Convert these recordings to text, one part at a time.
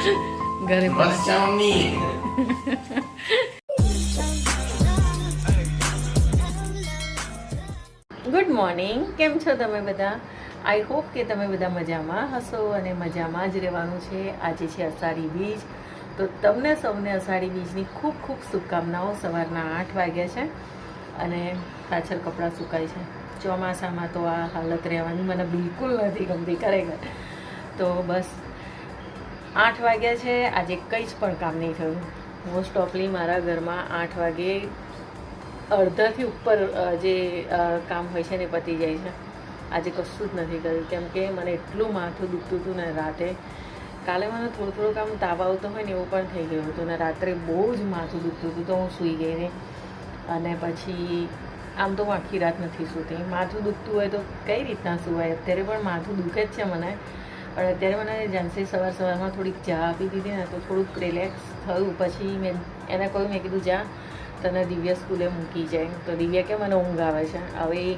ઘરે good morning કેમ છો તમે બધા? આઈ હોપ કે તમે બધા મજામાં હશો અને મજામાં જ રહેવાનું છે. આજે છે અષાઢી બીજ. તો તમને સૌને અષાઢી બીજની ખૂબ ખૂબ શુભકામનાઓ. સવારના આઠ વાગ્યા છે અને પાછળ કપડાં સુકાય છે. ચોમાસામાં તો આ હાલત રહેવાની મને બિલકુલ નથી ગમતી ખરેખર. તો બસ આઠ વાગ્યા છે. આજે કંઈ જ પણ કામ નહીં થયું. મોસ્ટ ઓફલી મારા ઘરમાં આઠ વાગે અડધાથી ઉપર જે કામ હોય છે ને પતી જાય છે. આજે કશું જ નથી કર્યું. કેમ કે મને એટલું માથું દુખતું હતું ને રાતે. કાલે મને થોડું થોડું કામ તાવ આવતો હોય ને એવું પણ થઈ ગયું હતું ને રાત્રે બહુ જ માથું દુખતું હતું તો હું સૂઈ ગઈ ને. અને પછી આમ તો હું આખી રાત નથી સૂતી. માથું દુખતું હોય તો કઈ રીતના સુવાય? અત્યારે પણ માથું દુખે જ છે મને. પણ અત્યારે મને જાનસી સવાર સવારમાં થોડીક ચા આપી દીધી ને તો થોડુંક રિલેક્સ થયું. પછી મેં એને કહ્યું, મેં કીધું, જા, તને દિવ્ય સ્કૂલે મૂકી જાય. તો દિવ્યા કે મને ઊંઘ આવે છે. હવે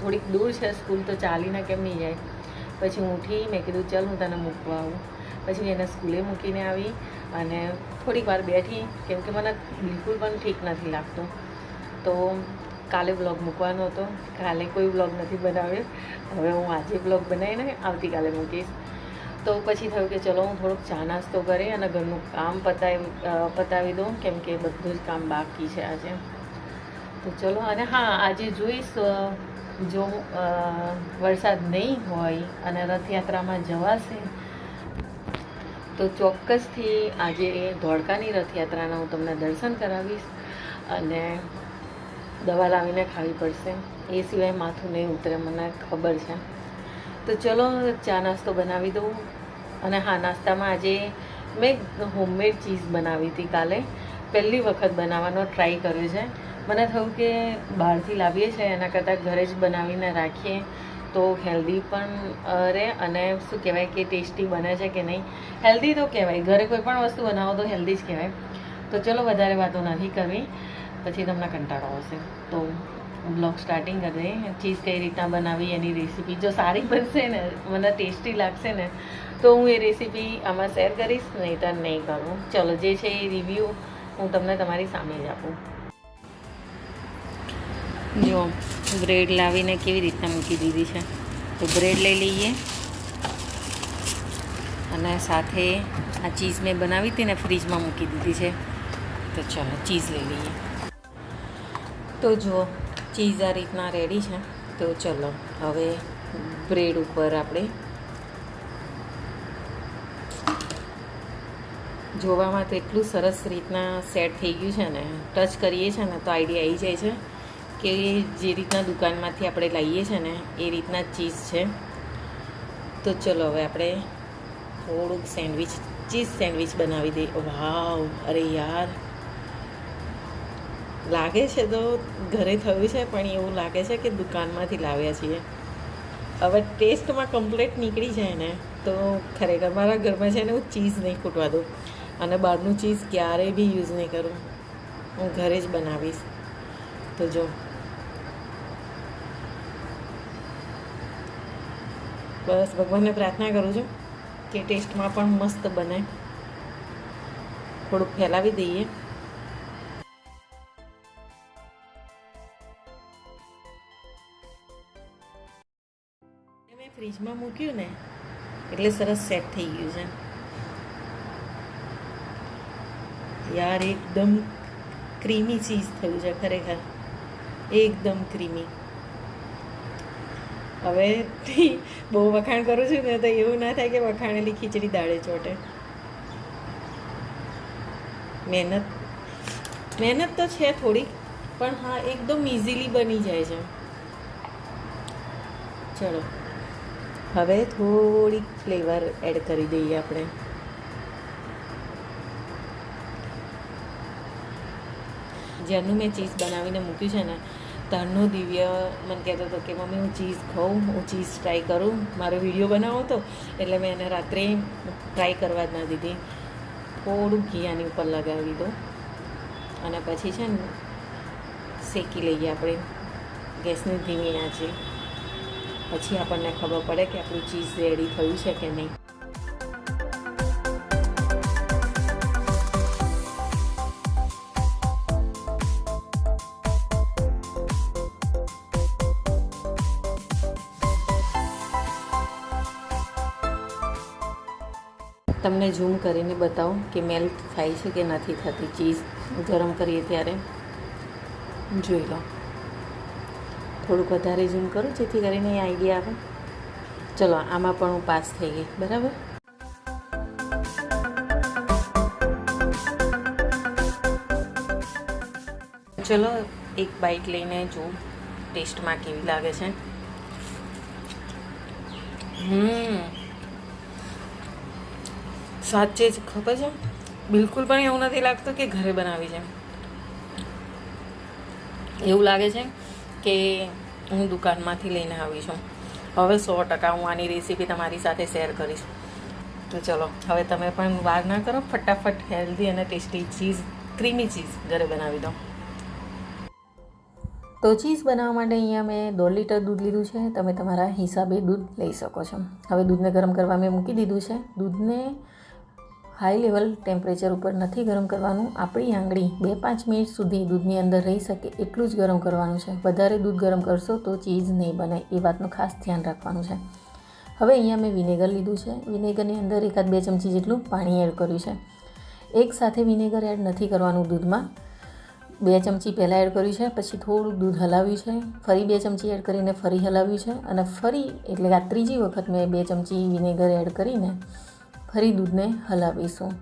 થોડીક દૂર છે સ્કૂલ તો ચાલીને કેમ નહીં જાય. પછી હું ઉઠી, મેં કીધું, ચાલ, હું તને મૂકવા આવું. પછી એને સ્કૂલે મૂકીને આવી અને થોડીક વાર બેઠી, કેમ કે મને બિલકુલ પણ ઠીક નથી લાગતું. તો કાલે બ્લોગ મૂકવાનો હતો. કાલે કોઈ બ્લોગ નથી બનાવ્યો. હવે હું આજે બ્લોગ બનાવીને આવતીકાલે મૂકીશ. તો પછી થયું કે ચલો હું થોડુંક ચા નાસ્તો કરી અને ઘરનું કામ પતાવી પતાવી દઉં, કેમ કે બધું જ કામ બાકી છે આજે. તો ચલો, અને હા, આજે જોઈશ જો વરસાદ નહીં હોય અને રથયાત્રામાં જવાશે, તો ચોક્કસથી આજે ધોળકાની રથયાત્રાના હું તમને દર્શન કરાવીશ. અને દવા લાવીને ખાવી પડશે. એ સિવાય માથું નહીં ઉતરે, મને ખબર છે. તો ચલો, ચા નાસ્તો બનાવી દઉં. અને હા, નાસ્તામાં આજે મેં હોમમેડ ચીઝ બનાવી હતી કાલે. પહેલી વખત બનાવવાનો ટ્રાય કર્યો છે. મને થયું કે બહારથી લાવીએ છીએ, એના કરતાં ઘરે જ બનાવીને રાખીએ તો હેલ્ધી પણ રહે. અને શું કહેવાય કે ટેસ્ટી બને છે કે નહીં? હેલ્ધી તો કહેવાય. ઘરે કોઈ પણ વસ્તુ બનાવો તો હેલ્ધી જ કહેવાય. તો ચલો, વધારે વાતો નથી કરવી. પછી તમને કંટાળો આવશે. તો બ્લોગ સ્ટાર્ટિંગ કરી દઈએ. ચીઝ કઈ રીતના બનાવી, એની રેસીપી જો સારી બનશે ને, મને ટેસ્ટી લાગશે ને, તો હું એ રેસીપી આમાં શેર કરીશ નહીં તો નહીં કરું. ચલો, જે છે એ રિવ્યૂ હું તમને તમારી સામે જ આપું. જો બ્રેડ લાવીને કેવી રીતના મૂકી દીધી છે. તો બ્રેડ લઈ લઈએ. અને સાથે આ ચીઝ મેં બનાવી હતી ને ફ્રીજમાં મૂકી દીધી છે. તો ચલો, ચીઝ લઈ લઈએ. તો જુઓ ચીઝ આ રીતના રેડી છે. તો ચલો, હવે બ્રેડ ઉપર આપણે જોવામાં તો એટલું સરસ રીતના સેટ થઈ ગયું છે ને ટચ કરીએ છીએ ને, તો આઈડિયા આવી જાય છે કે જે રીતના દુકાનમાંથી આપણે લાવીએ છીએ ને, એ રીતના ચીઝ છે. તો ચલો, હવે આપણે થોડુંક સેન્ડવિચ ચીઝ સેન્ડવિચ બનાવી દઈએ. વાવ, અરે યાર. લાગે છે તો ઘરે થયું છે, પણ એવું લાગે છે કે દુકાનમાંથી લાવ્યા છીએ. હવે ટેસ્ટમાં કમ્પ્લેટ નીકળી જાય ને, તો ખરેખર મારા ઘરમાં છે ને હું ચીઝ નહીં ખૂટવા દઉં. અને બહારનું ચીઝ ક્યારેય બી યુઝ નહીં કરું. હું ઘરે જ બનાવીશ. તો જો. બસ ભગવાનને પ્રાર્થના કરું છું કે ટેસ્ટમાં પણ મસ્ત બને. થોડુંક ફેલાવી દઈએ. ફ્રીજમાં મૂક્યું ને, એટલે સરસ સેટ થઈ ગયું છે. યાર, એકદમ ક્રીમી ચીઝ થયું છે ખરેખર. એકદમ ક્રીમી હવે બહુ વખાણ કરું છું ને, તો એવું ના થાય કે વખાણેલી ખીચડી દાળે ચોટે. મહેનત મહેનત તો છે થોડીક, પણ હા, એકદમ ઇઝીલી બની જાય છે. ચલો. હવે થોડીક ફ્લેવર એડ કરી દઈએ આપણે. જ્યારનું મેં ચીઝ બનાવીને મૂક્યું છે ને ત્યારનો દિવ્ય મને કહેતો હતો કે, મમ્મી, હું ચીઝ ખાઉં, હું ચીઝ ટ્રાય કરું. મારો વીડિયો બનાવો હતો એટલે મેં એને રાત્રે ટ્રાય કરવા જ ના દીધી. થોડું ઘી આની ઉપર લગાવી દીધો. અને પછી છે ને, શેકી લઈએ આપણે. ગેસની ધીમી આંચે. પછી આપણને ખબર પડે કે આપણું ચીઝ રેડી થયું છે કે નહીં. તમને ઝૂમ કરીને બતાવો કે મેલ્ટ થાય છે કે નથી થતી ચીઝ ગરમ કરીએ ત્યારે. જોઈ લો. થોડુંક વધારે ઝૂમ કરું, જેથી કરીને આઈડિયા આવે. ચલો, આમાં પણ હું પાસ થઈ ગઈ. બરાબર? ચલો, એક બાઈટ લઈને જોઉં ટેસ્ટમાં કેવી લાગે છે? હમ. સાચે જ ખબર છે? બિલકુલ પણ એવું નથી લાગતું કે ઘરે બનાવી છે. એવું લાગે છે? કે હું દુકાનમાંથી લઈને આવી છું. હવે સો ટકા હું આની રેસીપી તમારી સાથે શેર કરીશ. તો ચલો, હવે તમે પણ વાર ના કરો, ફટાફટ હેલ્ધી અને ટેસ્ટી ચીઝ ક્રીમી ચીઝ ઘરે બનાવી દો તો ચીઝ બનાવવા માટે અહીંયા મેં દોઢ લીટર દૂધ લીધું છે. તમે તમારા હિસાબે દૂધ લઈ શકો છો. હવે દૂધને ગરમ કરવા મેં મૂકી દીધું છે. દૂધને હાઈ લેવલ ટેમ્પરેચર ઉપર નથી ગરમ કરવાનું. આપણી આંગળી બે પાંચ મિનિટ સુધી દૂધની અંદર રહી શકે એટલું જ ગરમ કરવાનું છે. વધારે દૂધ ગરમ કરશો તો ચીઝ નહીં બને, એ વાતનું ખાસ ધ્યાન રાખવાનું છે. હવે અહીંયા મેં વિનેગર લીધું છે. વિનેગરની અંદર એકાદ બે ચમચી જેટલું પાણી એડ કર્યું છે. એક સાથે વિનેગર એડ નથી કરવાનું દૂધમાં. બે ચમચી પહેલાં એડ કર્યું છે, પછી થોડું દૂધ હલાવ્યું છે. ફરી બે ચમચી એડ કરીને ફરી હલાવ્યું છે અને ફરી, એટલે આ ત્રીજી વખત મેં બે ચમચી વિનેગર એડ કરીને ફરી દૂધને હલાવીશું.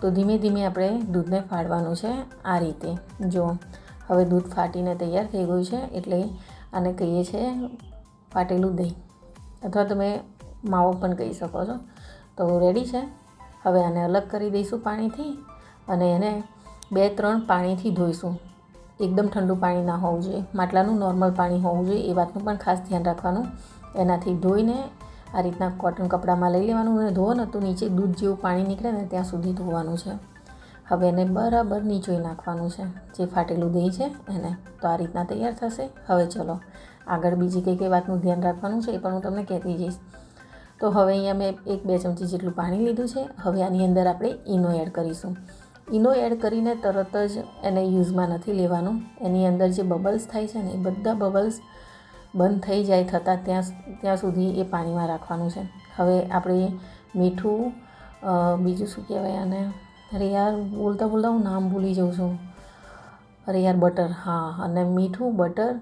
તો ધીમે ધીમે આપણે દૂધને ફાડવાનું છે આ રીતે. જો હવે દૂધ ફાટીને તૈયાર થઈ ગયું છે, એટલે આને કહીએ છીએ ફાટેલું દહીં. અથવા તમે માવો પણ કહી શકો છો. તો રેડી છે? હવે આને અલગ કરી દઈશું પાણીથી અને એને બે ત્રણ પાણીથી ધોઈશું. એકદમ ઠંડુ પાણી ના હોવું જોઈએ. માટલાનું નોર્મલ પાણી હોવું જોઈએ, એ વાતનું પણ ખાસ ધ્યાન રાખવાનું. એનાથી ધોઈને આ રીતના કોટન કપડામાં લઈ લેવાનું અને ધોવાનું તો નીચે દૂધ જેવું પાણી નીકળે ને ત્યાં સુધી ધોવાનું છે. હવે એને બરાબર નીચોઈ નાખવાનું છે. જે ફાટેલું દહીં છે એને. તો આ રીતના તૈયાર થશે. હવે ચલો, આગળ બીજી કઈ કઈ વાતનું ધ્યાન રાખવાનું છે એ પણ હું તમને કહેતી જઈશ. તો હવે અહીંયા મેં એક બે ચમચી જેટલું પાણી લીધું છે. હવે આની અંદર આપણે ઈનો એડ કરીશું. ઈનો એડ કરીને તરત જ એને યુઝમાં નથી લેવાનું. એની અંદર જે બબલ્સ થાય છે ને, એ બધા બબલ્સ બંધ થઈ જાય થતાં ત્યાં ત્યાં સુધી એ પાણીમાં રાખવાનું છે. હવે આપણે મીઠું બીજું શું કહેવાય આને? અરે યાર, બોલતા બોલતા હું નામ ભૂલી જાઉં છું. અરે યાર, બટર. હા, અને મીઠું, બટર,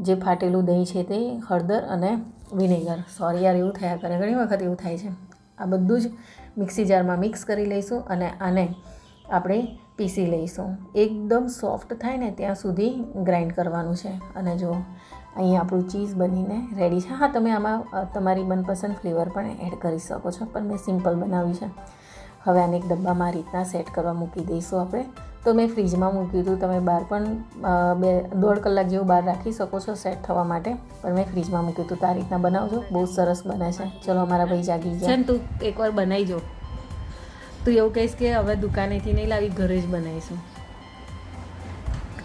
જે ફાટેલું દહીં છે તે, હળદર અને વિનેગર. સોરી યાર, એવું થયા કરે. ઘણી વખત એવું થાય છે. આ બધું જ મિક્સી જારમાં મિક્સ કરી લઈશું અને આને આપણે પીસી લઈશું. એકદમ સોફ્ટ થાય ને ત્યાં સુધી ગ્રાઇન્ડ કરવાનું છે. અને જો અહીંયા આપણું ચીઝ બનીને રેડી છે. હા, તમે આમાં તમારી મનપસંદ ફ્લેવર પણ એડ કરી શકો છો, પણ મેં સિમ્પલ બનાવ્યું છે. હવે આને એક ડબ્બામાં આ રીતના સેટ કરવા મૂકી દઈશું આપણે. તો મેં ફ્રીજમાં મૂક્યું હતું. તમે બહાર પણ બે, દોઢ કલાક જેવું બહાર રાખી શકો છો સેટ થવા માટે. પણ મેં ફ્રીજમાં મૂક્યું હતું. તો આ રીતના બનાવજો. બહુ સરસ બને છે. ચલો, અમારા ભાઈ જાગી ગયા. તું એકવાર બનાવી જો તું એવું કહીશ કે હવે દુકાનેથી નહીં લાવી, ઘરે જ બનાવીશું.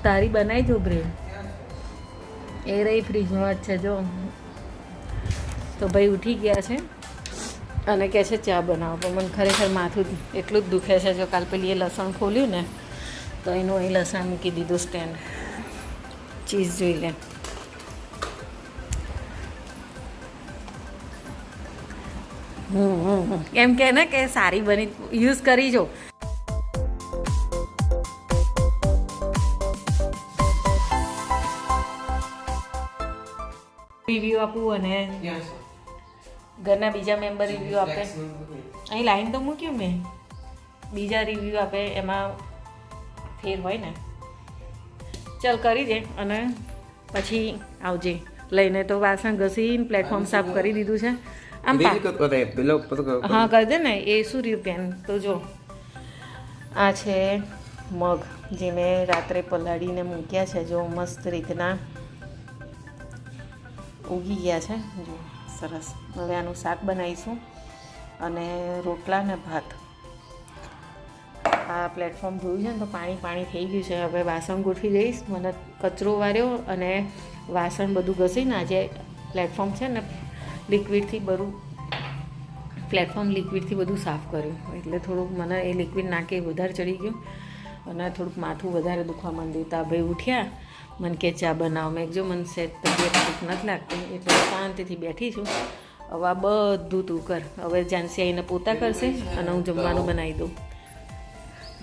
તારી બનાવી જો બ્રેડ એ રહી ફ્રીજમાં જ છે, જો. તો ભાઈ ઉઠી ગયા છે અને કહે છે, ચા બનાવો. પણ મને ખરેખર માથું એટલું જ દુખે છે, જો કાલ પેલી એ લસણ ખોલ્યું ને, તો એનું અહીં લસણ મૂકી દીધું સ્ટેન્ડ ચીઝ જોઈ લે. એમ કે ને કે સારી બની, યુઝ કરી જો. રિવ્યૂ આપું અને ઘરના બીજા મેમ્બર રિવ્યૂ આપે. અહીં લાઈન તો મૂક્યું મેં. બીજા રિવ્યૂ આપે એમાં ફેર હોય ને. ચાલ કરી દે અને પછી આવજે. લઈને તો વાસણ ઘસીને પ્લેટફોર્મ સાફ કરી દીધું છે. આમ. હા કરી દે ને. એ શું રહ્યું પેન તો જો. આ છે મગ જે મેં રાત્રે પલાળીને મૂક્યા છે. જો મસ્ત રીતના ઉગી ગયા છે. જો સરસ. હવે આનું શાક બનાવીશું અને રોટલા ને ભાત. આ પ્લેટફોર્મ જોયું છે ને તો પાણી પાણી થઈ ગયું છે. હવે વાસણ ગોઠવી દઈશ. મને કચરો વાર્યો અને વાસણ બધું ઘસીને આજે પ્લેટફોર્મ છે ને લિક્વિડથી બધું પ્લેટફોર્મ લિક્વિડથી બધું સાફ કર્યું. એટલે થોડુંક મને એ લિક્વિડ નાખે વધારે ચડી ગયું અને થોડુંક માથું વધારે દુખવા માંડ્યું. તા ભાઈ ઉઠ્યા મને કે ચા બનાવો. મેં જો મને સેટ તબિયત ઠીક નથી લાગતી. એટલે શાંતિથી બેઠી છું. હવે આ બધું તું કર. હવે જાનસી આવીને પોતા કરશે અને હું જમવાનું બનાવી દઉં.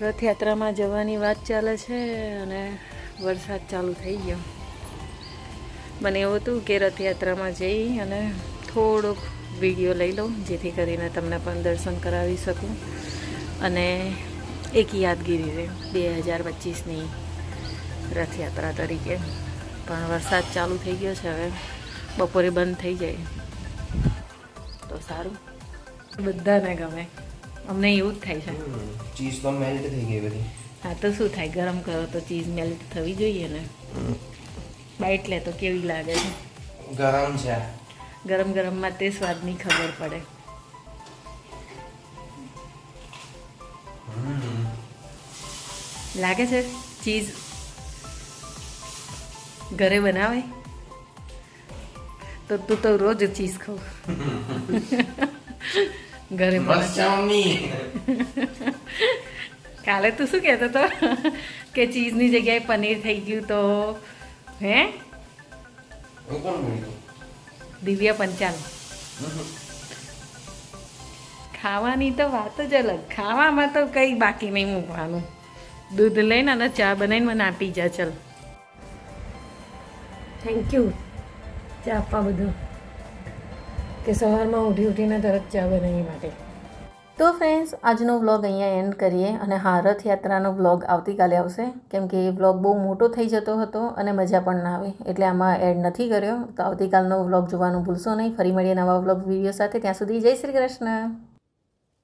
રથયાત્રામાં જવાની વાત ચાલે છે અને વરસાદ ચાલુ થઈ ગયો. મને એવું હતું કે રથયાત્રામાં જઈ અને થોડોક વીડિયો લઈ લઉં, જેથી કરીને તમને પણ દર્શન કરાવી શકું. અને એક યાદગીરી રહે, બે હજાર પચીસની. રથયાત્રા તરીકે. પણ વરસાદ ચાલુ થઈ ગયો છે હવે. બપોરે બંધ થઈ જાય. તો સારું. બધાને ગમે. અમને એવું જ થાય છે. ચીઝ પણ મેલ્ટ થઈ ગઈ બધી. હા તો શું થાય? ગરમ કરો તો ચીઝ મેલ્ટ થવી જોઈએ ને? બાઈટ લે તો કેવી લાગે છે? ગરમ છે. ગરમ ગરમમાં તે સ્વાદની ખબર પડે. લાગે છે? ચીઝ ઘરે બનાવે? તો તું તો રોજ ચીઝ ખાવ. ઘરે કાલે તું શું કહેતો હતો? કે ચીઝની જગ્યાએ પનીર થઈ ગયું તો હે? હું દિવ્ય પંચાલ. ખાવાની તો વાત જ અલગ. ખાવામાં તો કંઈ બાકી નહીં મૂકવાનું. દૂધ લઈને અને ચા બનાવીને મને આપી જા ચલ. થેન્ક યુ ચા આપવા બધું. કે સવારમાં ઉઠી ઉઠીને તરત ચા બનાવી માટે. તો ફ્રેન્ડ્સ આજનો વ્લોગ અહીંયા એન્ડ કરીએ અને હા રથયાત્રાનો વ્લોગ આવતીકાલે આવશે. કેમ કે એ વ્લોગ બહુ મોટો થઈ જતો હતો અને મજા પણ ના આવે. એટલે આમાં એડ નથી કર્યો. તો આવતીકાલનો વ્લોગ જોવાનું ભૂલશો નહીં. ફરી મળીએ નવા વ્લોગ વીડિયો સાથે. ત્યાં સુધી જય શ્રી કૃષ્ણ.